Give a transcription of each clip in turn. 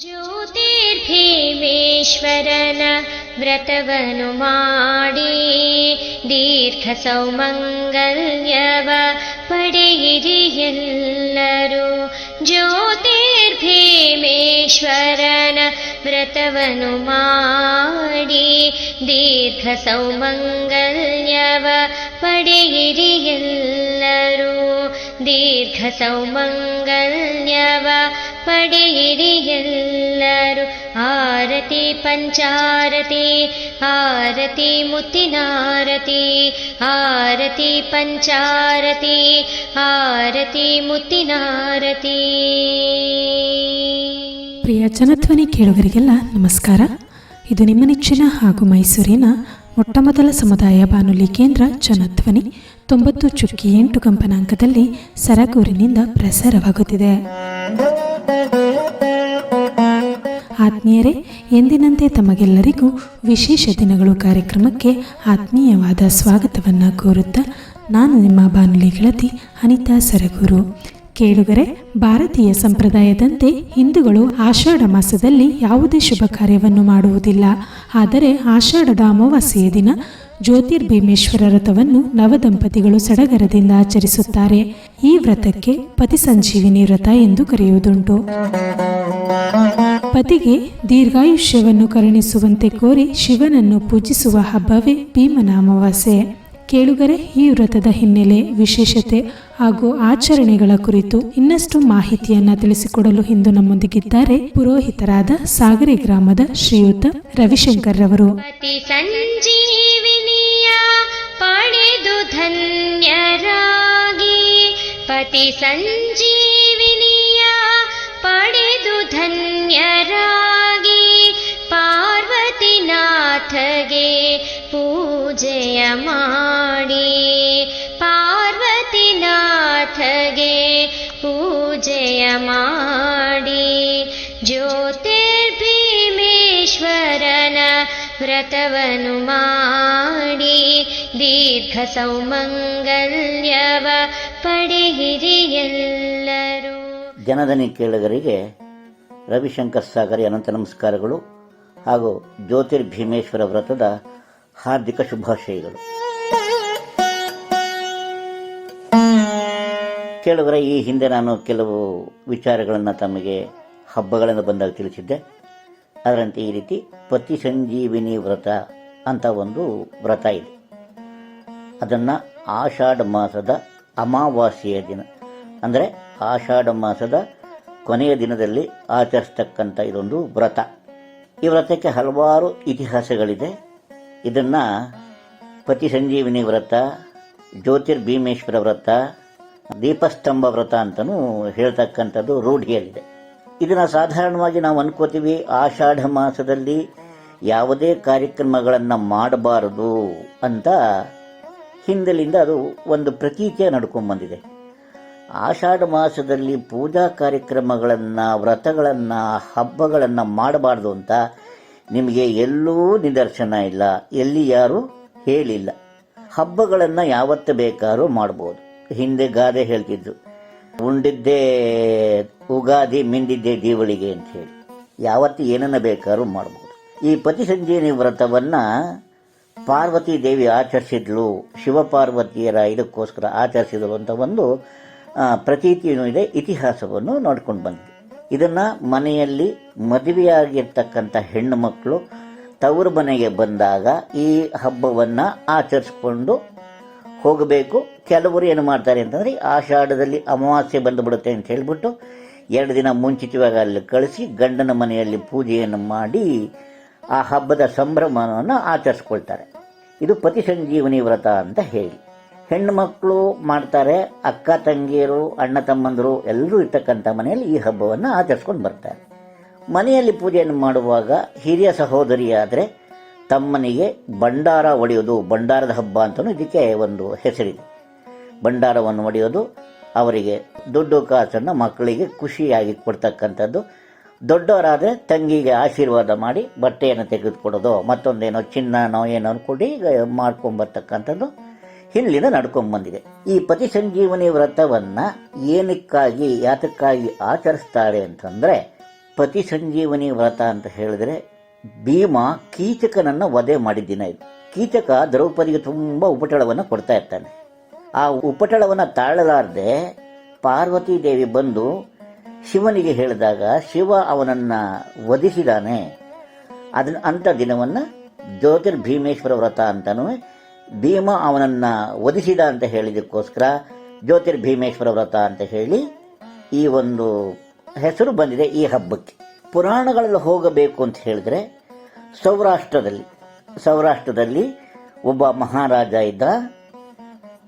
ज्योतिर्भीमेश्वरन व्रतवनुमाडे दीर्घसौमङ्गल्यव मङ्गल्यव पडेगिरिगल्ल ज्योतिर्भीमेश्वरन व्रतवनुमाडे दीर्घसौमङ्गल्यव सौमङ्गल्यव पडेगिरिगल्लरो दीर्घ ಪಡೆಯಿರಿ ಎಲ್ಲರೂ. ಆರತಿ, ಪಂಚಾರತಿ, ಆರತಿ, ಮುತ್ತಿನಾರತಿ, ಆರತಿ, ಪಂಚಾರತಿ, ಆರತಿ, ಮುತ್ತಿನಾರತಿ. ಪ್ರಿಯ ಜನಧ್ವನಿ ಕೇಳುಗರಿಗೆಲ್ಲ ನಮಸ್ಕಾರ. ಇದು ನಿಮ್ಮ ನೆಚ್ಚಿನ ಹಾಗೂ ಮೈಸೂರಿನ ಮೊಟ್ಟಮೊದಲ ಸಮುದಾಯ ಬಾನುಲಿ ಕೇಂದ್ರ ಜನಧ್ವನಿ. ತೊಂಬತ್ತು ಚುಕ್ಕಿ ಎಂಟು ಕಂಪನಾಂಕದಲ್ಲಿ ಸರಗೂರಿನಿಂದ ಪ್ರಸಾರವಾಗುತ್ತಿದೆ. ಆತ್ಮೀಯರೇ, ಎಂದಿನಂತೆ ತಮಗೆಲ್ಲರಿಗೂ ವಿಶೇಷ ದಿನಗಳು ಕಾರ್ಯಕ್ರಮಕ್ಕೆ ಆತ್ಮೀಯವಾದ ಸ್ವಾಗತವನ್ನು ಕೋರುತ್ತಾ ನಾನು ನಿಮ್ಮ ಬಾನುಲಿ ಗೆಳತಿ ಅನಿತಾ ಸರಗೂರು. ಕೇಳುಗರೆ, ಭಾರತೀಯ ಸಂಪ್ರದಾಯದಂತೆ ಹಿಂದೂಗಳು ಆಷಾಢ ಮಾಸದಲ್ಲಿ ಯಾವುದೇ ಶುಭ ಕಾರ್ಯವನ್ನು ಮಾಡುವುದಿಲ್ಲ. ಆದರೆ ಆಷಾಢದ ಅಮಾವಾಸ್ಯೆಯ ದಿನ ಜ್ಯೋತಿರ್ಭೀಮೇಶ್ವರ ವ್ರತವನ್ನು ನವದಂಪತಿಗಳು ಸಡಗರದಿಂದ ಆಚರಿಸುತ್ತಾರೆ. ಈ ವ್ರತಕ್ಕೆ ಪತಿ ಸಂಜೀವಿನಿ ವ್ರತ ಎಂದು ಕರೆಯುವುದುಂಟು. ಪತಿಗೆ ದೀರ್ಘಾಯುಷ್ಯವನ್ನು ಕರುಣಿಸುವಂತೆ ಕೋರಿ ಶಿವನನ್ನು ಪೂಜಿಸುವ ಹಬ್ಬವೇ ಭೀಮನಾಮವಾಸೆ. ಕೇಳುಗರೆ, ಈ ವ್ರತದ ಹಿನ್ನೆಲೆ, ವಿಶೇಷತೆ ಹಾಗೂ ಆಚರಣೆಗಳ ಕುರಿತು ಇನ್ನಷ್ಟು ಮಾಹಿತಿಯನ್ನ ತಿಳಿಸಿಕೊಡಲು ಇಂದು ನಮ್ಮೊಂದಿಗಿದ್ದಾರೆ ಪುರೋಹಿತರಾದ ಸಾಗರಿ ಗ್ರಾಮದ ಶ್ರೀಯುತ ರವಿಶಂಕರ್ ರವರು. पणे धन्यरागी पति सञ्जीविनिया पणे धन्यरागी पार्वतीनाथगे पूजय माणि पार्वतीनाथगे पूजय माणि। ज्योतिर्भिमेश्वरन व्रतवनुमा ದೀರ್ಘ ಸೌಮಂಗಲ್ಯವ ಪಡೆಯಿರಿ ಎಲ್ಲರೂ. ಜನಧನಿ ಕೇಳುಗರಿಗೆ ರವಿಶಂಕರ್ ಸಾಗರಿ ಅನಂತ ನಮಸ್ಕಾರಗಳು ಹಾಗೂ ಜ್ಯೋತಿರ್ಭೀಮೇಶ್ವರ ವ್ರತದ ಹಾರ್ದಿಕ ಶುಭಾಶಯಗಳು. ಕೇಳುಗರೆ, ಈ ಹಿಂದೆ ನಾನು ಕೆಲವು ವಿಚಾರಗಳನ್ನು ತಮಗೆ ಹಬ್ಬಗಳನ್ನು ಬಂದಾಗ ತಿಳಿಸಿದ್ದೆ. ಅದರಂತೆ ಈ ರೀತಿ ಪತಿ ಸಂಜೀವಿನಿ ವ್ರತ ಅಂತ ಒಂದು ವ್ರತ ಇದೆ. ಅದನ್ನು ಆಷಾಢ ಮಾಸದ ಅಮಾವಾಸ್ಯೆಯ ದಿನ. ಅಂದರೆ ಆಷಾಢ ಮಾಸದ ಕೊನೆಯ ದಿನದಲ್ಲಿ ಆಚರಿಸ್ತಕ್ಕಂಥ ಇದೊಂದು ವ್ರತ. ಈ ವ್ರತಕ್ಕೆ ಹಲವಾರು ಇತಿಹಾಸಗಳಿದೆ. ಇದನ್ನು ಪತಿ ಸಂಜೀವಿನಿ ವ್ರತ, ಜ್ಯೋತಿರ್ಭೀಮೇಶ್ವರ ವ್ರತ, ದೀಪಸ್ತಂಭ ವ್ರತ ಅಂತಲೂ ಹೇಳ್ತಕ್ಕಂಥದ್ದು ರೂಢಿಯಲ್ಲಿದೆ. ಇದನ್ನು ಸಾಧಾರಣವಾಗಿ ನಾವು ಅನ್ಕೋತೀವಿ, ಆಷಾಢ ಮಾಸದಲ್ಲಿ ಯಾವುದೇ ಕಾರ್ಯಕ್ರಮಗಳನ್ನು ಮಾಡಬಾರದು ಅಂತ ಹಿಂದಲಿಂದ ಅದು ಒಂದು ಪ್ರತೀತಿಯ ನಡ್ಕೊಂಡ್ಬಂದಿದೆ ಆಷಾಢ ಮಾಸದಲ್ಲಿ ಪೂಜಾ ಕಾರ್ಯಕ್ರಮಗಳನ್ನು, ವ್ರತಗಳನ್ನು, ಹಬ್ಬಗಳನ್ನು ಮಾಡಬಾರ್ದು ಅಂತ ನಿಮಗೆ ಎಲ್ಲೂ ನಿದರ್ಶನ ಇಲ್ಲ. ಎಲ್ಲಿ ಯಾರು ಹೇಳಿಲ್ಲ. ಹಬ್ಬಗಳನ್ನು ಯಾವತ್ತು ಬೇಕಾದ್ರೂ ಮಾಡ್ಬೋದು. ಹಿಂದೆ ಗಾದೆ ಹೇಳ್ತಿದ್ರು, ಉಂಡಿದ್ದೇ ಉಗಾದಿ ಮಿಂದಿದ್ದೆ ದೀವಳಿಗೆ ಅಂತ ಹೇಳಿ. ಯಾವತ್ತು ಏನನ್ನ ಬೇಕಾದ್ರೂ ಮಾಡ್ಬೋದು. ಈ ಪತಿ ಸಂಜೀವಿನಿ ವ್ರತವನ್ನ ಪಾರ್ವತಿ ದೇವಿ ಆಚರಿಸಿದ್ಲು, ಶಿವಪಾರ್ವತಿಯರ ಇದಕ್ಕೋಸ್ಕರ ಆಚರಿಸಿದಳು ಅಂತ ಒಂದು ಪ್ರತೀತಿಯೂ ಇದೆ, ಇತಿಹಾಸವನ್ನು ನೋಡ್ಕೊಂಡು ಬಂದ್ವಿ. ಇದನ್ನ ಮನೆಯಲ್ಲಿ ಮದುವೆಯಾಗಿರ್ತಕ್ಕಂಥ ಹೆಣ್ಣು ಮಕ್ಕಳು ತವರು ಮನೆಗೆ ಬಂದಾಗ ಈ ಹಬ್ಬವನ್ನ ಆಚರಿಸ್ಕೊಂಡು ಹೋಗಬೇಕು. ಕೆಲವರು ಏನು ಮಾಡ್ತಾರೆ ಅಂತಂದ್ರೆ ಆಷಾಢದಲ್ಲಿ ಅಮಾವಾಸ್ಯೆ ಬಂದುಬಿಡುತ್ತೆ ಅಂತ ಹೇಳ್ಬಿಟ್ಟು ಎರಡು ದಿನ ಮುಂಚಿತವಾಗಿ ಅಲ್ಲಿ ಕಳಿಸಿ ಗಂಡನ ಮನೆಯಲ್ಲಿ ಪೂಜೆಯನ್ನು ಮಾಡಿ ಆ ಹಬ್ಬದ ಸಂಭ್ರಮವನ್ನು ಆಚರಿಸ್ಕೊಳ್ತಾರೆ. ಇದು ಪತಿ ಸಂಜೀವನಿ ವ್ರತ ಅಂತ ಹೇಳಿ. ಹೆಣ್ಣು ಮಕ್ಕಳು ಮಾಡ್ತಾರೆ, ಅಕ್ಕ ತಂಗಿಯರು, ಅಣ್ಣ ತಮ್ಮಂದರು ಎಲ್ಲರೂ ಇರ್ತಕ್ಕಂಥ ಮನೆಯಲ್ಲಿ ಈ ಹಬ್ಬವನ್ನು ಆಚರಿಸ್ಕೊಂಡು ಬರ್ತಾರೆ. ಮನೆಯಲ್ಲಿ ಪೂಜೆಯನ್ನು ಮಾಡುವಾಗ ಹಿರಿಯ ಸಹೋದರಿಯಾದರೆ ತಮ್ಮನಿಗೆ ಭಂಡಾರ ಒಡೆಯೋದು, ಭಂಡಾರದ ಹಬ್ಬ ಅಂತಲೂ ಇದಕ್ಕೆ ಒಂದು ಹೆಸರಿದೆ. ಭಂಡಾರವನ್ನು ಒಡೆಯೋದು, ಅವರಿಗೆ ದುಡ್ಡು ಕಾಸನ್ನು ಮಕ್ಕಳಿಗೆ ಖುಷಿಯಾಗಿ ಕೊಡ್ತಕ್ಕಂಥದ್ದು ದೊಡ್ಡವರಾದರೆ ತಂಗಿಗೆ ಆಶೀರ್ವಾದ ಮಾಡಿ ಬಟ್ಟೆಯನ್ನು ತೆಗೆದುಕೊಡೋದು, ಮತ್ತೊಂದೇನೋ ಚಿನ್ನನೋ ಏನೋ ಕೊಡಿ ಮಾಡ್ಕೊಂಬರ್ತಕ್ಕಂಥದ್ದು ಹಿಂದಿನಿಂದ ನಡ್ಕೊಂಡ್ಬಂದಿದೆ ಈ ಪತಿ ಸಂಜೀವನಿ ವ್ರತವನ್ನ ಏನಕ್ಕಾಗಿ, ಯಾತಕ್ಕಾಗಿ ಆಚರಿಸ್ತಾರೆ ಅಂತಂದ್ರೆ ಪತಿ ಸಂಜೀವನಿ ವ್ರತ ಅಂತ ಹೇಳಿದ್ರೆ ಭೀಮ ಕೀಚಕನನ್ನ ವಧೆ ಮಾಡಿದ ದಿನ ಇದು. ಕೀಚಕ ದ್ರೌಪದಿಗೆ ತುಂಬಾ ಉಪಟಳವನ್ನು ಕೊಡ್ತಾ ಇರ್ತಾನೆ. ಆ ಉಪಟಳವನ್ನು ತಾಳಲಾರದೆ ಪಾರ್ವತಿ ದೇವಿ ಬಂದು ಶಿವನಿಗೆ ಹೇಳಿದಾಗ ಶಿವ ಅವನನ್ನ ವಧಿಸಿದಾನೆ. ಅದನ್ನ ಅಂತ ದಿನವನ್ನ ಜ್ಯೋತಿರ್ಭೀಮೇಶ್ವರ ವ್ರತ ಅಂತಾನು, ಭೀಮ ಅವನನ್ನ ವಧಿಸಿದ ಅಂತ ಹೇಳಿದಕ್ಕೋಸ್ಕರ ಜ್ಯೋತಿರ್ಭೀಮೇಶ್ವರ ವ್ರತ ಅಂತ ಹೇಳಿ ಈ ಒಂದು ಹೆಸರು ಬಂದಿದೆ ಈ ಹಬ್ಬಕ್ಕೆ. ಪುರಾಣಗಳಲ್ಲಿ ಹೋಗಬೇಕು ಅಂತ ಹೇಳಿದ್ರೆ ಸೌರಾಷ್ಟ್ರದಲ್ಲಿ ಸೌರಾಷ್ಟ್ರದಲ್ಲಿ ಒಬ್ಬ ಮಹಾರಾಜ ಇದ್ದ,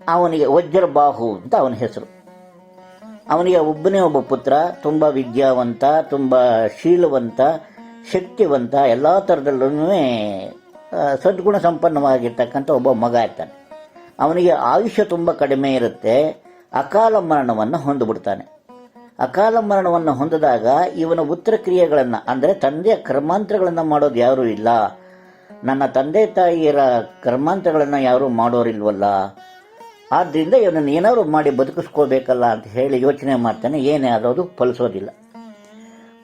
ಅವನಿಗೆ ವಜ್ರಬಾಹು ಅಂತ ಅವನ ಹೆಸರು. ಅವನಿಗೆ ಒಬ್ಬನೇ ಒಬ್ಬ ಪುತ್ರ, ತುಂಬ ವಿದ್ಯಾವಂತ, ತುಂಬ ಶೀಲವಂತ, ಶಕ್ತಿವಂತ, ಎಲ್ಲ ಥರದಲ್ಲೂ ಸದ್ಗುಣ ಸಂಪನ್ನವಾಗಿರ್ತಕ್ಕಂಥ ಒಬ್ಬ ಮಗ ಇರ್ತಾನೆ. ಅವನಿಗೆ ಆಯುಷ್ಯ ತುಂಬ ಕಡಿಮೆ ಇರುತ್ತೆ, ಅಕಾಲ ಮರಣವನ್ನು ಹೊಂದಿಬಿಡ್ತಾನೆ. ಅಕಾಲ ಮರಣವನ್ನು ಹೊಂದಿದಾಗ ಇವನ ಉತ್ತರ ಕ್ರಿಯೆಗಳನ್ನು ಅಂದರೆ ತಂದೆಯ ಕರ್ಮಾಂತರಗಳನ್ನು ಮಾಡೋದು ಯಾರೂ ಇಲ್ಲ. ನನ್ನ ತಂದೆ ತಾಯಿಯರ ಕರ್ಮಾಂತರಗಳನ್ನು ಯಾರೂ ಮಾಡೋರಿಲ್ವಲ್ಲ. ಆದ್ರಿಂದ ಇವನನ್ನು ಏನಾದ್ರು ಮಾಡಿ ಬದುಕಿಸ್ಕೋಬೇಕಲ್ಲ ಅಂತ ಹೇಳಿ ಯೋಚನೆ ಮಾಡ್ತಾನೆ, ಏನೇ ಆಗೋದು ಫಲಿಸೋದಿಲ್ಲ.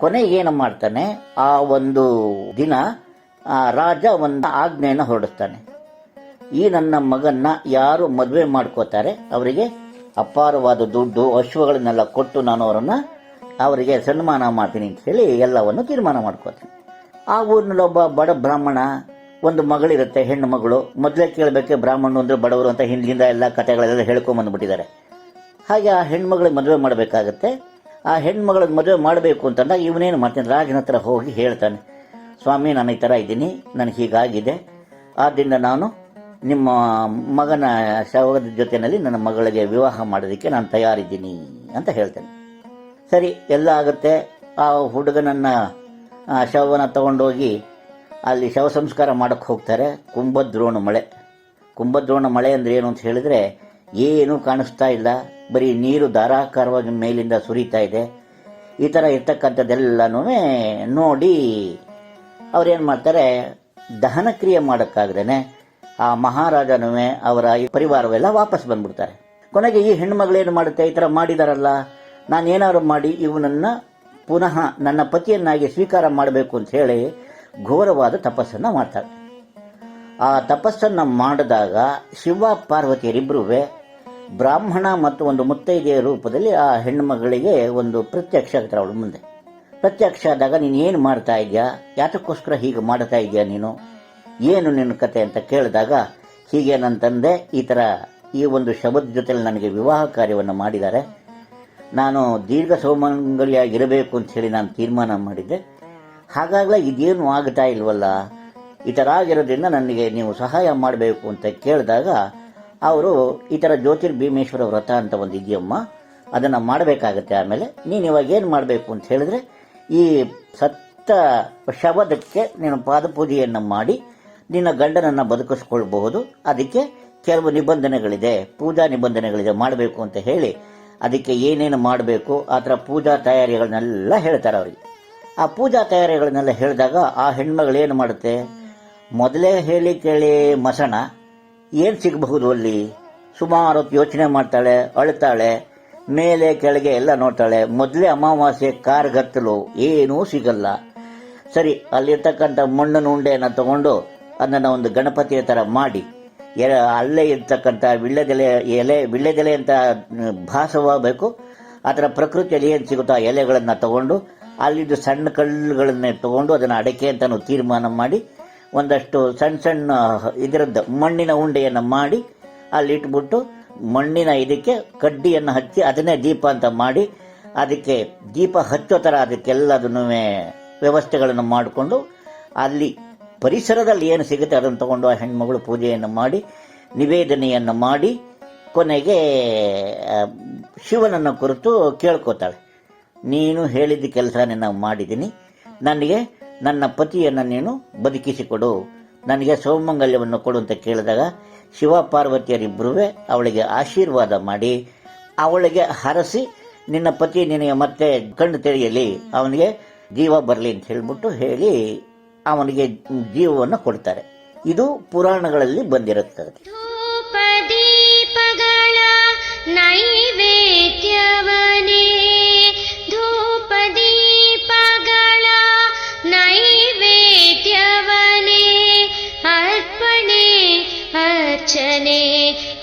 ಕೊನೆಗೆ ಏನು ಮಾಡ್ತಾನೆ, ಆ ಒಂದು ದಿನ ರಾಜ ಒಂದು ಆಜ್ಞೆಯನ್ನು ಹೊರಡಿಸ್ತಾನೆ. ಈ ನನ್ನ ಮಗನ್ನ ಯಾರು ಮದುವೆ ಮಾಡ್ಕೋತಾರೆ, ಅವರಿಗೆ ಅಪಾರವಾದ ದುಡ್ಡು, ಅಶ್ವಗಳನ್ನೆಲ್ಲ ಕೊಟ್ಟು ನಾನು ಅವರನ್ನ ಅವರಿಗೆ ಸನ್ಮಾನ ಮಾಡ್ತೀನಿ ಅಂತ ಹೇಳಿ ಎಲ್ಲವನ್ನು ತೀರ್ಮಾನ ಮಾಡ್ಕೋತೀನಿ. ಆ ಊರಿನಲ್ಲಿ ಒಬ್ಬ ಬಡ ಬ್ರಾಹ್ಮಣ ಒಂದು ಮಗಳಿರುತ್ತೆ, ಹೆಣ್ಣು ಮಗಳು. ಮೊದಲೇ ಕೇಳಬೇಕೆ, ಬ್ರಾಹ್ಮಣರು ಅಂದ್ರೆ ಬಡವರು ಅಂತ ಹಿಂದಿನಿಂದ ಎಲ್ಲ ಕಥೆಗಳೆಲ್ಲ ಹೇಳ್ಕೊಂಡ್ ಬಂದ್ಬಿಟ್ಟಿದ್ದಾರೆ. ಹಾಗೆ ಆ ಹೆಣ್ಮಗಳಿಗೆ ಮದುವೆ ಮಾಡಬೇಕಾಗತ್ತೆ. ಆ ಹೆಣ್ಮಗಳಿಗೆ ಮದುವೆ ಮಾಡಬೇಕು ಅಂತಂದಾಗ ಇವನೇನು ಮಾಡ್ತಾನೆ? ರಾಜನ ಹತ್ರ ಹೋಗಿ ಹೇಳ್ತಾನೆ, ಸ್ವಾಮಿ, ನಾನು ಈ ಥರ ಇದ್ದೀನಿ, ನನಗೆ ಹೀಗಾಗಿದೆ. ಆದ್ದರಿಂದ ನಾನು ನಿಮ್ಮ ಮಗನ ಶವದ ಜೊತೆಯಲ್ಲಿ ನನ್ನ ಮಗಳಿಗೆ ವಿವಾಹ ಮಾಡೋದಕ್ಕೆ ನಾನು ತಯಾರಿದ್ದೀನಿ ಅಂತ ಹೇಳ್ತೇನೆ. ಸರಿ, ಎಲ್ಲ ಆಗುತ್ತೆ. ಆ ಹುಡುಗನನ್ನ, ಆ ಶವನ ತಗೊಂಡೋಗಿ ಅಲ್ಲಿ ಶವ ಸಂಸ್ಕಾರ ಮಾಡಕ್ಕೆ ಹೋಗ್ತಾರೆ. ಕುಂಭದ್ರೋಣ ಮಳೆ. ಕುಂಭದ್ರೋಣ ಮಳೆ ಅಂದ್ರೆ ಏನು ಅಂತ ಹೇಳಿದ್ರೆ, ಏನೂ ಕಾಣಿಸ್ತಾ ಇಲ್ಲ. ಬರೀ ನೀರು ಧಾರಾಕಾರವಾಗಿ ಮೇಲಿಂದ ಸುರಿತಾ ಇದೆ. ಈ ಥರ ಇರ್ತಕ್ಕಂಥದ್ದೆಲ್ಲನೂ ನೋಡಿ ಅವ್ರೇನು ಮಾಡ್ತಾರೆ, ದಹನ ಕ್ರಿಯೆ ಮಾಡೋಕ್ಕಾಗ್ದೇನೆ ಆ ಮಹಾರಾಜನೂ ಅವರ ಈ ಪರಿವಾರವೆಲ್ಲ ವಾಪಸ್ ಬಂದ್ಬಿಡ್ತಾರೆ. ಕೊನೆಗೆ ಈ ಹೆಣ್ಮಗಳೇನು ಮಾಡುತ್ತೆ, ಈ ಥರ ಮಾಡಿದಾರಲ್ಲ ನಾನು ಏನಾದ್ರು ಮಾಡಿ ಇವನನ್ನು ಪುನಃ ನನ್ನ ಪತಿಯನ್ನಾಗಿ ಸ್ವೀಕಾರ ಮಾಡಬೇಕು ಅಂತ ಹೇಳಿ ಘೋರವಾದ ತಪಸ್ಸನ್ನು ಮಾಡ್ತಾರೆ. ಆ ತಪಸ್ಸನ್ನ ಮಾಡಿದಾಗ ಶಿವ ಪಾರ್ವತಿಯರಿಬ್ಬರೂ ಬ್ರಾಹ್ಮಣ ಮತ್ತು ಒಂದು ಮುತ್ತೈದೆಯ ರೂಪದಲ್ಲಿ ಆ ಹೆಣ್ಣುಮಗಳಿಗೆ ಒಂದು ಪ್ರತ್ಯಕ್ಷ ಆಗ್ತಾರೆ ಅವಳ ಮುಂದೆ. ಪ್ರತ್ಯಕ್ಷ ಆದಾಗ ನೀನು ಏನು ಮಾಡ್ತಾ ಇದೆಯಾ? ಯಾತಕ್ಕೋಸ್ಕರ ಹೀಗೆ ಮಾಡ್ತಾ ಇದೆಯಾ ನೀನು? ಏನು ನಿನ್ನ ಕತೆ ಅಂತ ಕೇಳಿದಾಗ, ಹೀಗೆ ನನ್ನ ತಂದೆ ಈ ಥರ ಈ ಒಂದು ಶಬದ ಜೊತೆಲಿ ನನಗೆ ವಿವಾಹ ಕಾರ್ಯವನ್ನು ಮಾಡಿದ್ದಾರೆ. ನಾನು ದೀರ್ಘ ಸೌಮಂಗಲಿಯಾಗಿರಬೇಕು ಅಂತ ಹೇಳಿ ನಾನು ತೀರ್ಮಾನ ಮಾಡಿದ್ದೆ. ಹಾಗಾಗಲೇ ಇದೇನು ಆಗ್ತಾ ಇಲ್ವಲ್ಲ? ಈ ಥರ ಆಗಿರೋದ್ರಿಂದ ನನಗೆ ನೀವು ಸಹಾಯ ಮಾಡಬೇಕು ಅಂತ ಕೇಳಿದಾಗ ಅವರು, ಈ ಥರ ಜ್ಯೋತಿರ್ಭೀಮೇಶ್ವರ ವ್ರತ ಅಂತ ಒಂದು ಇದೆಯಮ್ಮ, ಅದನ್ನು ಮಾಡಬೇಕಾಗತ್ತೆ ಆಮೇಲೆ ನೀನು ಇವಾಗ ಏನು ಮಾಡಬೇಕು ಅಂತ ಹೇಳಿದ್ರೆ, ಈ ಸತ್ತ ಶವದಕ್ಕೆ ನೀನು ಪಾದಪೂಜೆಯನ್ನು ಮಾಡಿ ನಿನ್ನ ಗಂಡನನ್ನು ಬದುಕಿಸ್ಕೊಳ್ಬಹುದು. ಅದಕ್ಕೆ ಕೆಲವು ನಿಬಂಧನೆಗಳಿದೆ, ಪೂಜಾ ನಿಬಂಧನೆಗಳಿದೆ ಮಾಡಬೇಕು ಅಂತ ಹೇಳಿ, ಅದಕ್ಕೆ ಏನೇನು ಮಾಡಬೇಕು, ಆ ಥರ ಪೂಜಾ ತಯಾರಿಗಳನ್ನೆಲ್ಲ ಹೇಳ್ತಾರೆ ಅವರಿಗೆ. ಆ ಪೂಜಾ ತಯಾರಿಗಳನ್ನೆಲ್ಲ ಹೇಳಿದಾಗ ಆ ಹೆಣ್ಮಗಳು ಏನು ಮಾಡುತ್ತೆ? ಮೊದಲೇ ಹೇಳಿ ಕೇಳಿ, ಮಸಣ, ಏನು ಸಿಗಬಹುದು ಅಲ್ಲಿ? ಸುಮಾರು ಹೊತ್ತು ಯೋಚನೆ ಮಾಡ್ತಾಳೆ ಅಳ್ತಾಳೆ ಮೇಲೆ ಕೆಳಗೆ ಎಲ್ಲ ನೋಡ್ತಾಳೆ. ಮೊದಲೇ ಅಮಾವಾಸ್ಯೆ ಕಾರ್ಗತ್ತಲು ಏನೂ ಸಿಗಲ್ಲ. ಸರಿ, ಅಲ್ಲಿರ್ತಕ್ಕಂಥ ಮಣ್ಣಿನ ಉಂಡೆಯನ್ನು ತಗೊಂಡು ಅದನ್ನು ಒಂದು ಗಣಪತಿಯ ಥರ ಮಾಡಿ, ಎ- ಅಲ್ಲೇ ಇರ್ತಕ್ಕಂಥ ವಿಳ್ಳೆದೆಲೆ ಎಲೆ ವಿಳ್ಳೆದೆಲೆ ಅಂತ ಭಾಸವಾಗಬೇಕು. ಅದರ ಪ್ರಕೃತಿಯಲ್ಲಿ ಏನು ಸಿಗುತ್ತೋ ಆ ಎಲೆಗಳನ್ನು ತಗೊಂಡು ಅಲ್ಲಿದ್ದು ಸಣ್ಣ ಕಲ್ಲುಗಳನ್ನೇ ತಗೊಂಡು ಅದನ್ನು ಅಡಕೆ ಅಂತ ತೀರ್ಮಾನ ಮಾಡಿ, ಒಂದಷ್ಟು ಸಣ್ಣ ಸಣ್ಣ ಇದರದ್ದು ಮಣ್ಣಿನ ಉಂಡೆಯನ್ನು ಮಾಡಿ ಅಲ್ಲಿ ಇಟ್ಬಿಟ್ಟು ಮಣ್ಣಿನ ಇದಕ್ಕೆ ಕಡ್ಡಿಯನ್ನು ಹಚ್ಚಿ ಅದನ್ನೇ ದೀಪ ಅಂತ ಮಾಡಿ, ಅದಕ್ಕೆ ದೀಪ ಹಚ್ಚೋ ಥರ ಅದಕ್ಕೆಲ್ಲದನ್ನು ವ್ಯವಸ್ಥೆಗಳನ್ನು ಮಾಡಿಕೊಂಡು ಅಲ್ಲಿ ಪರಿಸರದಲ್ಲಿ ಏನು ಸಿಗುತ್ತೆ ಅದನ್ನು ತಗೊಂಡು ಆ ಹೆಣ್ಮಗಳು ಪೂಜೆಯನ್ನು ಮಾಡಿ, ನಿವೇದನೆಯನ್ನು ಮಾಡಿ, ಕೊನೆಗೆ ಶಿವನನ್ನು ಕುರಿತು ಕೇಳ್ಕೋತಾಳೆ. ನೀನು ಹೇಳಿದ ಕೆಲಸ ನಾನು ಮಾಡಿದ್ದೀನಿ. ನನಗೆ ನನ್ನ ಪತಿಯನ್ನು ನೀನು ಬದುಕಿಸಿಕೊಡು. ನನಗೆ ಸೌಮಂಗಲ್ಯವನ್ನು ಕೊಡು ಅಂತ ಕೇಳಿದಾಗ ಶಿವ ಪಾರ್ವತಿಯರಿಬ್ಬರೂ ಅವಳಿಗೆ ಆಶೀರ್ವಾದ ಮಾಡಿ, ಅವಳಿಗೆ ಹರಸಿ, ನಿನ್ನ ಪತಿ ನಿನಗೆ ಮತ್ತೆ ಕಣ್ಣು ತೆರೆಯಲಿ, ಅವನಿಗೆ ಜೀವ ಬರಲಿ ಅಂತ ಹೇಳಿಬಿಟ್ಟು ಹೇಳಿ ಅವನಿಗೆ ಜೀವವನ್ನು ಕೊಡ್ತಾರೆ. ಇದು ಪುರಾಣಗಳಲ್ಲಿ ಬಂದಿರುತ್ತದೆ. ಧೂಪದೀಪಗಳ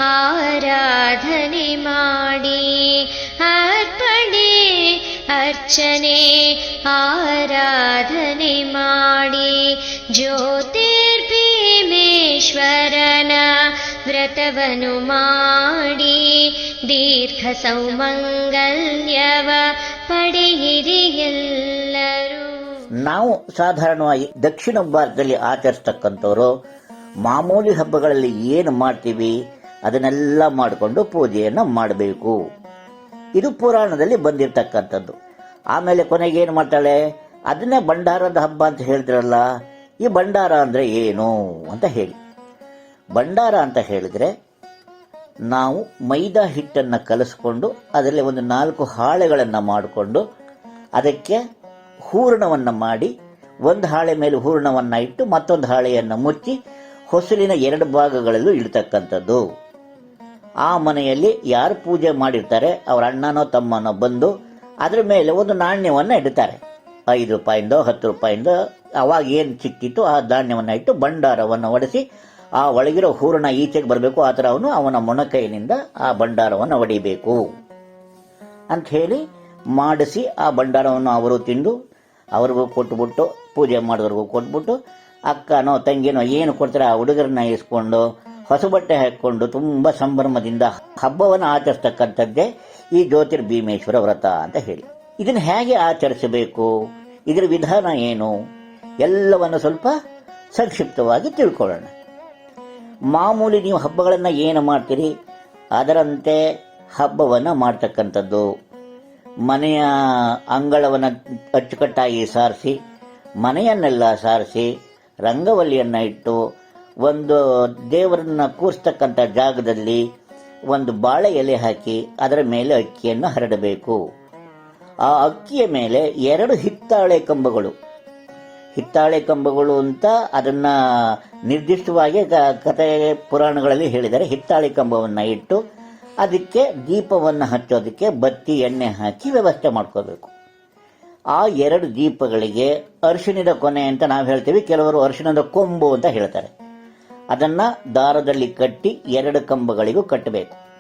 ಆರಾಧನೆ ಮಾಡಿ. ಅರ್ಪಣೆ, ಅರ್ಚನೆ, ಆರಾಧನೆ ಮಾಡಿ. ಜ್ಯೋತಿರ್ಭೀಮೇಶ್ವರನ ವ್ರತವನು ಮಾಡಿ. ದೀರ್ಘ ಸೌಮಂಗಲ್ಯವ ಪಡೆಯಿರಿ ಎಲ್ಲರೂ. ನಾವು ಸಾಧಾರಣವಾಗಿ ದಕ್ಷಿಣ ಭಾರತದಲ್ಲಿ ಆಚರಿಸ್ತಕ್ಕಂಥವ್ರು ಮಾಮೂಲಿ ಹಬ್ಬಗಳಲ್ಲಿ ಏನು ಮಾಡ್ತೀವಿ? ಅದನ್ನೆಲ್ಲ ಮಾಡಿಕೊಂಡು ಪೂಜೆಯನ್ನು ಮಾಡಬೇಕು. ಇದು ಪುರಾಣದಲ್ಲಿ ಬಂದಿರತಕ್ಕಂಥದ್ದು. ಆಮೇಲೆ ಕೊನೆಗೆ ಏನು ಮಾಡ್ತಾಳೆ? ಅದನ್ನೇ ಭಂಡಾರದ ಹಬ್ಬ ಅಂತ ಹೇಳ್ತಿರಲ್ಲ, ಈ ಭಂಡಾರ ಅಂದರೆ ಏನು ಅಂತ ಹೇಳಿ. ಭಂಡಾರ ಅಂತ ಹೇಳಿದ್ರೆ, ನಾವು ಮೈದಾ ಹಿಟ್ಟನ್ನು ಕಲಸ್ಕೊಂಡು ಅದರಲ್ಲಿ ಒಂದು ನಾಲ್ಕು ಹಾಳೆಗಳನ್ನು ಮಾಡಿಕೊಂಡು ಅದಕ್ಕೆ ಹೂರಣವನ್ನು ಮಾಡಿ, ಒಂದು ಹಾಳೆ ಮೇಲೆ ಹೂರಣವನ್ನು ಇಟ್ಟು ಮತ್ತೊಂದು ಹಾಳೆಯನ್ನು ಮುಚ್ಚಿ ಹೊಸಲಿನ ಎರಡು ಭಾಗಗಳಲ್ಲೂ ಇಡ್ತಕ್ಕಂಥದ್ದು. ಆ ಮನೆಯಲ್ಲಿ ಯಾರು ಪೂಜೆ ಮಾಡಿರ್ತಾರೆ, ಅವರ ಅಣ್ಣನೋ ತಮ್ಮನೋ ಬಂದು ಅದ್ರ ಮೇಲೆ ಒಂದು ನಾಣ್ಯವನ್ನು ಇಡ್ತಾರೆ. ಐದು ರೂಪಾಯಿಂದ ಹತ್ತು ರೂಪಾಯಿಂದ ಅವಾಗ ಏನು ಸಿಕ್ಕಿತ್ತು ಆ ಧಾನ್ಯವನ್ನು ಇಟ್ಟು ಭಂಡಾರವನ್ನು ಒಡೆಸಿ ಆ ಒಳಗಿರೋ ಹೂರಣ ಈಚೆಗೆ ಬರಬೇಕು, ಆ ಥರ ಅವನು ಅವನ ಮೊಣಕೈನಿಂದ ಆ ಭಂಡಾರವನ್ನು ಒಡಿಬೇಕು. ಅಂತ ಹೇಳಿ ಮಾಡಿಸಿ ಆ ಭಂಡಾರವನ್ನು ಅವರು ತಿಂದು, ಅವ್ರಿಗೂ ಕೊಟ್ಬಿಟ್ಟು, ಪೂಜೆ ಮಾಡಿದವ್ರಿಗೂ ಕೊಟ್ಬಿಟ್ಟು ಅಕ್ಕನೋ ತಂಗಿನೋ ಏನು ಕೊಡ್ತಾರೆ ಆ ಹುಡುಗರನ್ನ ಇಸ್ಕೊಂಡು ಹೊಸ ಬಟ್ಟೆ ಹಾಕ್ಕೊಂಡು ತುಂಬ ಸಂಭ್ರಮದಿಂದ ಹಬ್ಬವನ್ನು ಆಚರಿಸ್ತಕ್ಕಂಥದ್ದೇ ಈ ಜ್ಯೋತಿರ್ಭೀಮೇಶ್ವರ ವ್ರತ ಅಂತ ಹೇಳಿ. ಇದನ್ನು ಹೇಗೆ ಆಚರಿಸಬೇಕು? ಇದರ ವಿಧಾನ ಏನು? ಎಲ್ಲವನ್ನು ಸ್ವಲ್ಪ ಸಂಕ್ಷಿಪ್ತವಾಗಿ ತಿಳ್ಕೊಳ್ಳೋಣ. ಮಾಮೂಲಿ ನೀವು ಹಬ್ಬಗಳನ್ನು ಏನು ಮಾಡ್ತೀರಿ? ಅದರಂತೆ ಹಬ್ಬವನ್ನು ಮಾಡ್ತಕ್ಕಂಥದ್ದು. ಮನೆಯ ಅಂಗಳವನ್ನು ಅಚ್ಚುಕಟ್ಟಾಗಿ ಸಾರಿಸಿ, ಮನೆಯನ್ನೆಲ್ಲ ಸಾರಿಸಿ ರಂಗವಲ್ಲಿಯನ್ನು ಇಟ್ಟು ಒಂದು ದೇವರನ್ನ ಕೂರಿಸ್ತಕ್ಕಂಥ ಜಾಗದಲ್ಲಿ ಒಂದು ಬಾಳೆ ಎಲೆ ಹಾಕಿ ಅದರ ಮೇಲೆ ಅಕ್ಕಿಯನ್ನು ಹರಡಬೇಕು. ಆ ಅಕ್ಕಿಯ ಮೇಲೆ ಎರಡು ಹಿತ್ತಾಳೆ ಕಂಬಗಳು. ಹಿತ್ತಾಳೆ ಕಂಬಗಳು ಅಂತ ಅದನ್ನ ನಿರ್ದಿಷ್ಟವಾಗಿ ಕಥೆ ಪುರಾಣಗಳಲ್ಲಿ ಹೇಳಿದರೆ ಹಿತ್ತಾಳೆ ಕಂಬವನ್ನು ಇಟ್ಟು ಅದಕ್ಕೆ ದೀಪವನ್ನು ಹಚ್ಚೋದಕ್ಕೆ ಬತ್ತಿ ಎಣ್ಣೆ ಹಾಕಿ ವ್ಯವಸ್ಥೆ ಮಾಡ್ಕೋಬೇಕು. ಆ ಎರಡು ದೀಪಗಳಿಗೆ ಅರಿಶಿಣದ ಕೊನೆ ಅಂತ ನಾವು ಹೇಳ್ತೀವಿ. ಕೆಲವರು ಅರಿಶಿಣದ ಕೊಂಬು ಅಂತ ಹೇಳ್ತಾರೆ. ಅದನ್ನ ದಾರದಲ್ಲಿ ಕಟ್ಟಿ ಎರಡು ಕಂಬಗಳಿಗೂ ಕಟ್ಟಬೇಕು.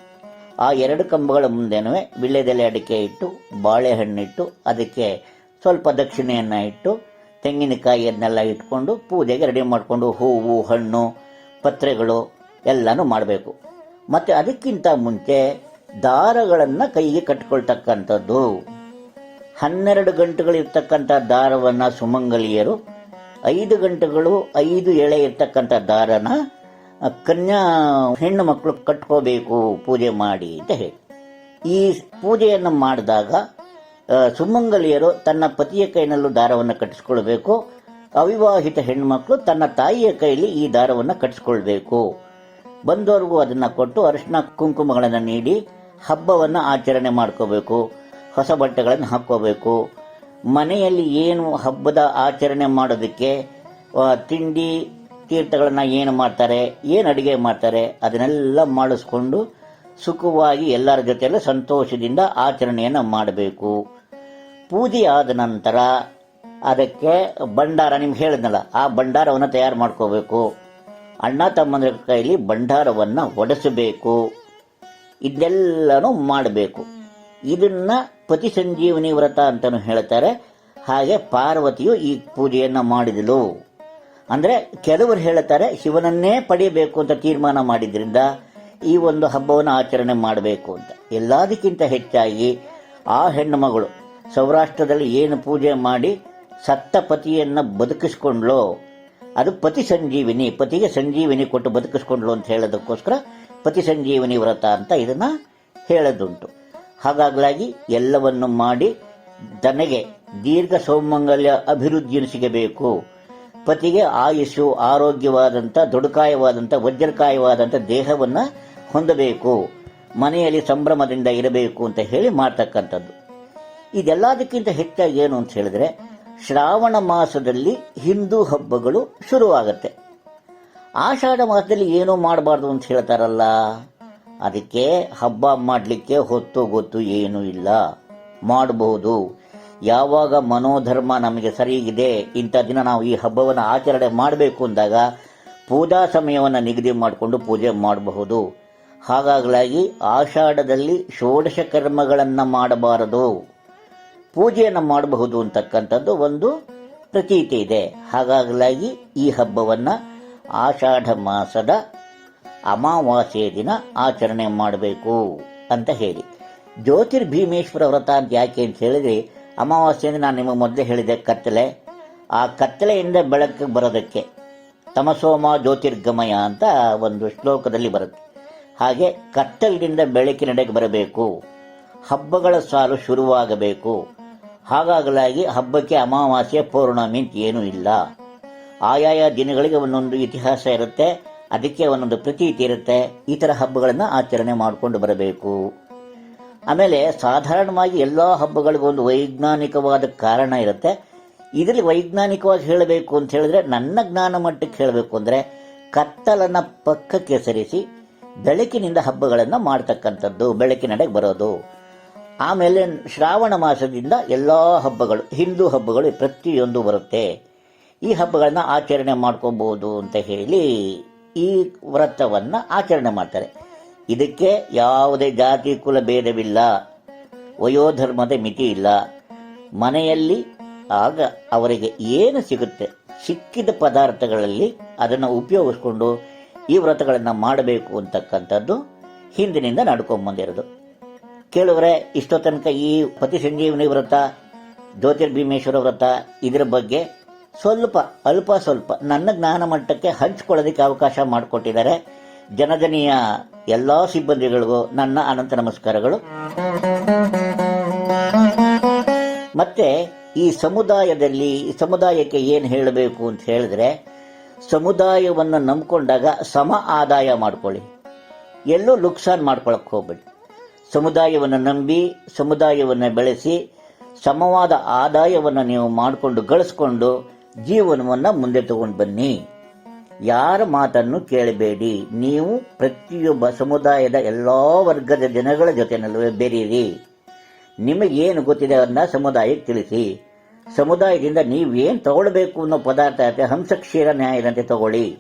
ಆ ಎರಡು ಕಂಬಗಳ ಮುಂದೆನೂ ವಿಳ್ಯದೆಲೆ ಅಡಿಕೆ ಇಟ್ಟು, ಬಾಳೆಹಣ್ಣಿಟ್ಟು, ಅದಕ್ಕೆ ಸ್ವಲ್ಪ ದಕ್ಷಿಣೆಯನ್ನು ಇಟ್ಟು, ತೆಂಗಿನಕಾಯಿಯನ್ನೆಲ್ಲ ಇಟ್ಕೊಂಡು ಪೂಜೆಗೆ ರೆಡಿ ಮಾಡಿಕೊಂಡು ಹೂವು, ಹಣ್ಣು, ಪತ್ರೆಗಳು ಎಲ್ಲನೂ ಮಾಡಬೇಕು. ಮತ್ತು ಅದಕ್ಕಿಂತ ಮುಂಚೆ ದಾರಗಳನ್ನು ಕೈಗೆ ಕಟ್ಕೊಳ್ತಕ್ಕಂಥದ್ದು ಹನ್ನೆರಡು ಗಂಟುಗಳಿರ್ತಕ್ಕಂಥ ದಾರವನ್ನು ಸುಮಂಗಲಿಯರು, ಐದು ಗಂಟೆಗಳು ಐದು ಎಳೆ ಇರ್ತಕ್ಕಂಥ ದಾರನ ಕನ್ಯಾ ಹೆಣ್ಣು ಮಕ್ಕಳು ಕಟ್ಕೋಬೇಕು, ಪೂಜೆ ಮಾಡಿ ಅಂತ ಹೇಳಿ. ಈ ಪೂಜೆಯನ್ನು ಮಾಡಿದಾಗ ಸುಮಂಗಲಿಯರು ತನ್ನ ಪತಿಯ ಕೈನಲ್ಲೂ ದಾರವನ್ನು ಕಟ್ಟಿಸ್ಕೊಳ್ಬೇಕು. ಅವಿವಾಹಿತ ಹೆಣ್ಮಕ್ಳು ತನ್ನ ತಾಯಿಯ ಕೈಲಿ ಈ ದಾರವನ್ನು ಕಟ್ಟಿಸ್ಕೊಳ್ಬೇಕು. ಬಂದವ್ರಿಗೂ ಅದನ್ನು ಕೊಟ್ಟು ಅರಿಶಿನ ಕುಂಕುಮಗಳನ್ನು ನೀಡಿ, ಹಬ್ಬವನ್ನು ಆಚರಣೆ ಮಾಡ್ಕೋಬೇಕು. ಹೊಸ ಬಟ್ಟೆಗಳನ್ನು ಹಾಕ್ಕೋಬೇಕು. ಮನೆಯಲ್ಲಿ ಏನು ಹಬ್ಬದ ಆಚರಣೆ ಮಾಡೋದಕ್ಕೆ ತಿಂಡಿ ತೀರ್ಥಗಳನ್ನು ಏನು ಮಾಡ್ತಾರೆ, ಏನು ಅಡುಗೆ ಮಾಡ್ತಾರೆ, ಅದನ್ನೆಲ್ಲ ಮಾಡಿಸ್ಕೊಂಡು ಸುಖವಾಗಿ ಎಲ್ಲರ ಜೊತೆಯಲ್ಲೂ ಸಂತೋಷದಿಂದ ಆಚರಣೆಯನ್ನು ಮಾಡಬೇಕು. ಪೂಜೆ ಆದ ನಂತರ ಅದಕ್ಕೆ ಭಂಡಾರ, ನಿಮ್ಗೆ ಹೇಳಿದ್ನಲ್ಲ, ಆ ಭಂಡಾರವನ್ನು ತಯಾರು ಮಾಡ್ಕೋಬೇಕು. ಅಣ್ಣ ತಮ್ಮಂದ್ರ ಕೈಲಿ ಭಂಡಾರವನ್ನು ಒಡೆಸಬೇಕು. ಇದೆಲ್ಲನೂ ಮಾಡಬೇಕು. ಇದನ್ನ ಪತಿ ಸಂಜೀವನಿ ವ್ರತ ಅಂತಲೂ ಹೇಳ್ತಾರೆ. ಹಾಗೆ ಪಾರ್ವತಿಯು ಈ ಪೂಜೆಯನ್ನು ಮಾಡಿದಳು. ಅಂದ್ರೆ ಕೆಲವರು ಹೇಳ್ತಾರೆ, ಶಿವನನ್ನೇ ಪಡೆಯಬೇಕು ಅಂತ ತೀರ್ಮಾನ ಮಾಡಿದ್ರಿಂದ ಈ ಒಂದು ಹಬ್ಬವನ್ನು ಆಚರಣೆ ಮಾಡಬೇಕು ಅಂತ. ಎಲ್ಲದಕ್ಕಿಂತ ಹೆಚ್ಚಾಗಿ ಆ ಹೆಣ್ಣು ಮಗಳು ಸೌರಾಷ್ಟ್ರದಲ್ಲಿ ಏನು ಪೂಜೆ ಮಾಡಿ ಸತ್ತ ಪತಿಯನ್ನ ಬದುಕಿಸ್ಕೊಂಡ್ಲೋ ಅದು ಪತಿ ಸಂಜೀವಿನಿ ಪತಿಗೆ ಸಂಜೀವಿನಿ ಕೊಟ್ಟು ಬದುಕಿಸ್ಕೊಂಡ್ಲು ಅಂತ ಹೇಳೋದಕ್ಕೋಸ್ಕರ ಪತಿ ಸಂಜೀವಿನಿ ವ್ರತ ಅಂತ ಇದನ್ನ ಹೇಳೋದುಂಟು. ಹಾಗಾಗಲಾಗಿ ಎಲ್ಲವನ್ನು ಮಾಡಿ ತನಗೆ ದೀರ್ಘ ಸೌಮಂಗಲ್ಯ ಅಭಿವೃದ್ಧಿಯನ್ನು ಸಿಗಬೇಕು. ಪತಿಗೆ ಆಯುಸ್ಸು ಆರೋಗ್ಯವಾದಂಥ ದೊಡಕಾಯವಾದಂಥ ವಜ್ರಕಾಯವಾದಂಥ ದೇಹವನ್ನ ಹೊಂದಬೇಕು. ಮನೆಯಲ್ಲಿ ಸಂಭ್ರಮದಿಂದ ಇರಬೇಕು ಅಂತ ಹೇಳಿ ಮಾಡ್ತಕ್ಕಂಥದ್ದು. ಇದೆಲ್ಲದಕ್ಕಿಂತ ಹೆಚ್ಚಾಗಿ ಏನು ಅಂತ ಹೇಳಿದ್ರೆ, ಶ್ರಾವಣ ಮಾಸದಲ್ಲಿ ಹಿಂದೂ ಹಬ್ಬಗಳು ಶುರುವಾಗತ್ತೆ. ಆಷಾಢ ಮಾಸದಲ್ಲಿ ಏನೂ ಮಾಡಬಾರ್ದು ಅಂತ ಹೇಳ್ತಾರಲ್ಲ. ಅದಕ್ಕೆ ಹಬ್ಬ ಮಾಡಲಿಕ್ಕೆ ಹೊತ್ತು ಗೊತ್ತು ಏನೂ ಇಲ್ಲ. ಮಾಡಬಹುದು ಯಾವಾಗ ಮನೋಧರ್ಮ ನಮಗೆ ಸರಿಯಿದೆ ಇಂಥ ದಿನ ನಾವು ಈ ಹಬ್ಬವನ್ನು ಆಚರಣೆ ಮಾಡಬೇಕು ಅಂದಾಗ ಪೂಜಾ ಸಮಯವನ್ನು ನಿಗದಿ ಮಾಡಿಕೊಂಡು ಪೂಜೆ ಮಾಡಬಹುದು. ಹಾಗಾಗಲಾಗಿ ಆಷಾಢದಲ್ಲಿ ಷೋಡಶ ಕರ್ಮಗಳನ್ನು ಮಾಡಬಾರದು. ಪೂಜೆಯನ್ನು ಮಾಡಬಹುದು ಅಂತಕ್ಕಂಥದ್ದು ಒಂದು ಪ್ರತೀತಿ ಇದೆ. ಹಾಗಾಗಲಾಗಿ ಈ ಹಬ್ಬವನ್ನು ಆಷಾಢ ಮಾಸದ ಅಮಾವಾಸ್ಯೆಯ ದಿನ ಆಚರಣೆ ಮಾಡಬೇಕು ಅಂತ ಹೇಳಿ. ಜ್ಯೋತಿರ್ಭೀಮೇಶ್ವರ ವ್ರತ ಅಂತ ಯಾಕೆ ಅಂತ ಹೇಳಿದ್ರೆ ಅಮಾವಾಸ್ಯೆಯಿಂದ ನಾನು ನಿಮಗೆ ಮೊದಲೇ ಹೇಳಿದೆ, ಕತ್ತಲೆ. ಆ ಕತ್ತಲೆಯಿಂದ ಬೆಳಕಿಗೆ ಬರೋದಕ್ಕೆ ತಮಸೋಮ ಜ್ಯೋತಿರ್ಗಮಯ ಅಂತ ಒಂದು ಶ್ಲೋಕದಲ್ಲಿ ಬರುತ್ತೆ. ಹಾಗೆ ಕತ್ತಲಿನಿಂದ ಬೆಳಕಿನಡೆಗೆ ಬರಬೇಕು. ಹಬ್ಬಗಳ ಸಾಲು ಶುರುವಾಗಬೇಕು. ಹಾಗಾಗಲಾಗಿ ಹಬ್ಬಕ್ಕೆ ಅಮಾವಾಸ್ಯೆ ಪೌರ್ಣಮಿ ಅಂತ ಏನೂ ಇಲ್ಲ. ಆಯಾಯ ದಿನಗಳಿಗೆ ಒಂದೊಂದು ಇತಿಹಾಸ ಇರುತ್ತೆ. ಅದಕ್ಕೆ ಒಂದೊಂದು ಪ್ರತೀತಿ ಇರುತ್ತೆ, ಈ ಥರ ಹಬ್ಬಗಳನ್ನು ಆಚರಣೆ ಮಾಡಿಕೊಂಡು ಬರಬೇಕು. ಆಮೇಲೆ ಸಾಧಾರಣವಾಗಿ ಎಲ್ಲ ಹಬ್ಬಗಳಿಗೂ ಒಂದು ವೈಜ್ಞಾನಿಕವಾದ ಕಾರಣ ಇರುತ್ತೆ. ಇದರಲ್ಲಿ ವೈಜ್ಞಾನಿಕವಾಗಿ ಹೇಳಬೇಕು ಅಂತ ಹೇಳಿದ್ರೆ, ನನ್ನ ಜ್ಞಾನ ಮಟ್ಟಕ್ಕೆ ಹೇಳಬೇಕು ಅಂದರೆ, ಕತ್ತಲನ್ನ ಪಕ್ಕಕ್ಕೆ ಸರಿಸಿ ಬೆಳಕಿನಿಂದ ಹಬ್ಬಗಳನ್ನು ಮಾಡ್ತಕ್ಕಂಥದ್ದು, ಬೆಳಕಿನಡೆಗೆ ಬರೋದು. ಆಮೇಲೆ ಶ್ರಾವಣ ಮಾಸದಿಂದ ಎಲ್ಲ ಹಬ್ಬಗಳು, ಹಿಂದೂ ಹಬ್ಬಗಳು ಪ್ರತಿಯೊಂದು ಬರುತ್ತೆ. ಈ ಹಬ್ಬಗಳನ್ನ ಆಚರಣೆ ಮಾಡ್ಕೋಬಹುದು ಅಂತ ಹೇಳಿ ಈ ವ್ರತವನ್ನು ಆಚರಣೆ ಮಾಡ್ತಾರೆ. ಇದಕ್ಕೆ ಯಾವುದೇ ಜಾತಿ, ಕುಲ ಭೇದವಿಲ್ಲ. ವಯೋಧರ್ಮದ ಮಿತಿ ಇಲ್ಲ. ಮನೆಯಲ್ಲಿ ಆಗ ಅವರಿಗೆ ಏನು ಸಿಗುತ್ತೆ? ಸಿಕ್ಕಿದ ಪದಾರ್ಥಗಳಲ್ಲಿ ಅದನ್ನು ಉಪಯೋಗಿಸ್ಕೊಂಡು ಈ ವ್ರತಗಳನ್ನು ಮಾಡಬೇಕು ಅಂತಕ್ಕಂಥದ್ದು ಹಿಂದಿನಿಂದ ನಡ್ಕೊಂಬಂದಿರೋದು ಕೇಳಿದ್ರೆ ಇಷ್ಟೋ ತನಕ ಈ ಪತಿ ಸಂಜೀವನಿ ವ್ರತ, ಜ್ಯೋತಿರ್ಭೀಮೇಶ್ವರ ವ್ರತ ಇದರ ಬಗ್ಗೆ ಸ್ವಲ್ಪ, ಅಲ್ಪ ಸ್ವಲ್ಪ ನನ್ನ ಜ್ಞಾನ ಮಟ್ಟಕ್ಕೆ ಹಂಚ್ಕೊಳ್ಳೋದಕ್ಕೆ ಅವಕಾಶ ಮಾಡಿಕೊಟ್ಟಿದ್ದಾರೆ. ಜನದನಿಯ ಎಲ್ಲ ಸಿಬ್ಬಂದಿಗಳಿಗೂ ನನ್ನ ಅನಂತ ನಮಸ್ಕಾರಗಳು. ಮತ್ತೆ ಈ ಸಮುದಾಯದಲ್ಲಿ ಸಮುದಾಯಕ್ಕೆ ಏನು ಹೇಳಬೇಕು ಅಂತ ಹೇಳಿದ್ರೆ, ಸಮುದಾಯವನ್ನು ನಂಬಿಕೊಂಡಾಗ ಸಮ ಆದಾಯ ಮಾಡ್ಕೊಳ್ಳಿ. ಎಲ್ಲೂ ನುಕ್ಸಾನ್ ಮಾಡ್ಕೊಳಕ್ ಹೋಗ್ಬೇಡಿ. ಸಮುದಾಯವನ್ನು ನಂಬಿ, ಸಮುದಾಯವನ್ನು ಬೆಳೆಸಿ, ಸಮವಾದ ಆದಾಯವನ್ನು ನೀವು ಮಾಡಿಕೊಂಡು, ಗಳಿಸ್ಕೊಂಡು ಜೀವನವನ್ನು ಮುಂದೆ ತಗೊಂಡು ಬನ್ನಿ. ಯಾರ ಮಾತನ್ನು ಕೇಳಬೇಡಿ. ನೀವು ಪ್ರತಿಯೊಬ್ಬ ಸಮುದಾಯದ ಎಲ್ಲ ವರ್ಗದ ಜನಗಳ ಜೊತೆನಲ್ಲೂ ಬೆರೀರಿ. ನಿಮಗೇನು ಗೊತ್ತಿದೆ ಅದನ್ನ ಸಮುದಾಯಕ್ಕೆ ತಿಳಿಸಿ. ಸಮುದಾಯದಿಂದ ನೀವೇನು ತಗೊಳ್ಬೇಕು ಅನ್ನೋ ಪದಾರ್ಥ ಹಂಸಕ್ಷೀರ ನ್ಯಾಯದಂತೆ ತಗೊಳ್ಳಿ.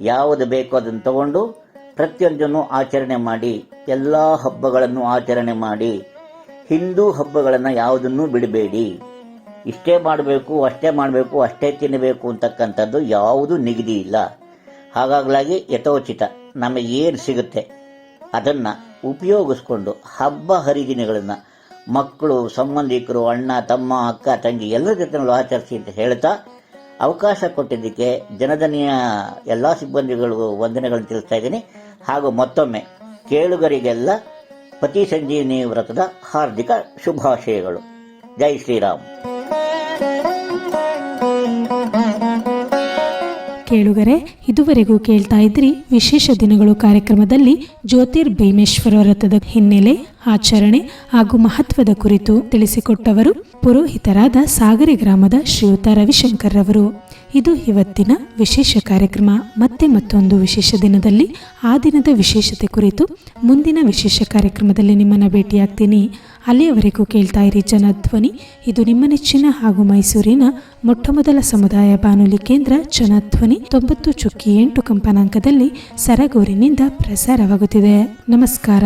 ಯಾವುದು ಬೇಕೋ ಅದನ್ನು ತಗೊಂಡು ಪ್ರತಿಯೊಂದನ್ನು ಆಚರಣೆ ಮಾಡಿ, ಎಲ್ಲ ಹಬ್ಬಗಳನ್ನು ಆಚರಣೆ ಮಾಡಿ, ಹಿಂದೂ ಹಬ್ಬಗಳನ್ನು ಯಾವುದನ್ನೂ ಬಿಡಬೇಡಿ. ಇಷ್ಟೇ ಮಾಡಬೇಕು, ಅಷ್ಟೇ ಮಾಡಬೇಕು, ಅಷ್ಟೇ ತಿನ್ನಬೇಕು ಅಂತಕ್ಕಂಥದ್ದು ಯಾವುದು ನಿಗದಿ ಇಲ್ಲ. ಹಾಗಾಗಲಾಗಿ ಯಥೋಚಿತ ನಮಗೆ ಏನು ಸಿಗುತ್ತೆ ಅದನ್ನು ಉಪಯೋಗಿಸ್ಕೊಂಡು ಹಬ್ಬ ಹರಿದಿನಗಳನ್ನು ಮಕ್ಕಳು, ಸಂಬಂಧಿಕರು, ಅಣ್ಣ, ತಮ್ಮ, ಅಕ್ಕ, ತಂಗಿ ಎಲ್ಲರ ಜೊತೆನಲ್ಲೂ ಆಚರಿಸಿ ಅಂತ ಹೇಳ್ತಾ ಅವಕಾಶ ಕೊಟ್ಟಿದ್ದಕ್ಕೆ ಜನದನಿಯ ಎಲ್ಲ ಸಿಬ್ಬಂದಿಗಳಿಗೂ ವಂದನೆಗಳನ್ನು ತಿಳಿಸ್ತಾ ಇದ್ದೀನಿ. ಹಾಗೂ ಮತ್ತೊಮ್ಮೆ ಕೇಳುಗರಿಗೆಲ್ಲ ಪತಿ ಸಂಜೀವಿನಿ ವ್ರತದ ಹಾರ್ದಿಕ ಶುಭಾಶಯಗಳು. ಜೈ ಶ್ರೀರಾಮ್. ಕೇಳುಗರೆ, ಇದುವರೆಗೂ ಕೇಳ್ತಾ ಇದ್ರಿ ವಿಶೇಷ ದಿನಗಳು ಕಾರ್ಯಕ್ರಮದಲ್ಲಿ ಜ್ಯೋತಿರ್ ಭೀಮೇಶ್ವರ ವ್ರತದ ಹಿನ್ನೆಲೆ, ಆಚರಣೆ ಹಾಗೂ ಮಹತ್ವದ ಕುರಿತು ತಿಳಿಸಿಕೊಟ್ಟವರು ಪುರೋಹಿತರಾದ ಸಾಗರಿ ಗ್ರಾಮದ ಶ್ರೀಯುತ ರವಿಶಂಕರ್ ರವರು ಇದು ಇವತ್ತಿನ ವಿಶೇಷ ಕಾರ್ಯಕ್ರಮ. ಮತ್ತೆ ಮತ್ತೊಂದು ವಿಶೇಷ ದಿನದಲ್ಲಿ ಆ ದಿನದ ವಿಶೇಷತೆ ಕುರಿತು ಮುಂದಿನ ವಿಶೇಷ ಕಾರ್ಯಕ್ರಮದಲ್ಲಿ ನಿಮ್ಮನ್ನು ಭೇಟಿಯಾಗ್ತೀನಿ. ಅಲ್ಲಿಯವರೆಗೂ ಕೇಳ್ತಾ ಇರಿ ಜನಧ್ವನಿ ಇದು ನಿಮ್ಮ ನೆಚ್ಚಿನ ಹಾಗೂ ಮೈಸೂರಿನ ಮೊಟ್ಟಮೊದಲ ಸಮುದಾಯ ಬಾನುಲಿ ಕೇಂದ್ರ ಜನಧ್ವನಿ ತೊಂಬತ್ತು ಚುಕ್ಕಿ ಎಂಟು ಕಂಪನಾಂಕದಲ್ಲಿ ಸರಗೂರಿನಿಂದ ಪ್ರಸಾರವಾಗುತ್ತಿದೆ. ನಮಸ್ಕಾರ.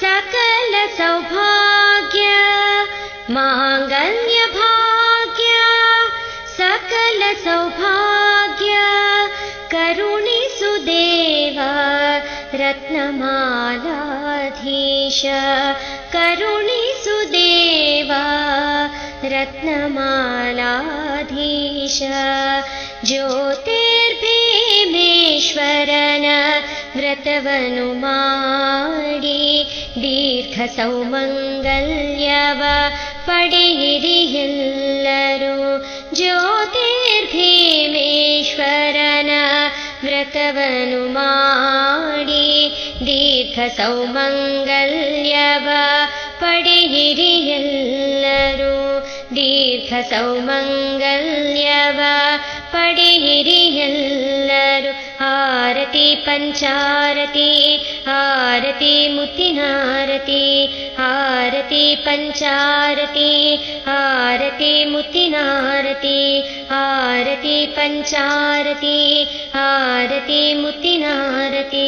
ಸಕಲ ಸೌಭಾಗ್ಯ. ಮಾಂಗ करुणिसुदेवा रत्नमालाधीश ज्योतिर्भीमेश्वरन व्रतवनुमाडी दीर्घसौमङ्गल्यव पडेगिरिहिलरो ज्योतिर्भीमेश्वरन व्रतवनुमा ದೀರ್ಘ ಸೌಮಂಗಲ್ಯವ ಪಡೆಯಿರಿ ಎಲ್ಲರೂ ದೀರ್ಘ ಸೌಮಂಗಲ್ಯವ ಪಡೆಯಿರಿ ಎಲ್ಲರೂ ಆರತಿ ಪಂಚಾರತಿ ಆರತಿ ಮುತ್ತಿನಾರತಿ आरती पञ्चारती आरती मुतिनारती आरती पञ्चारती आरती मुतिनारती।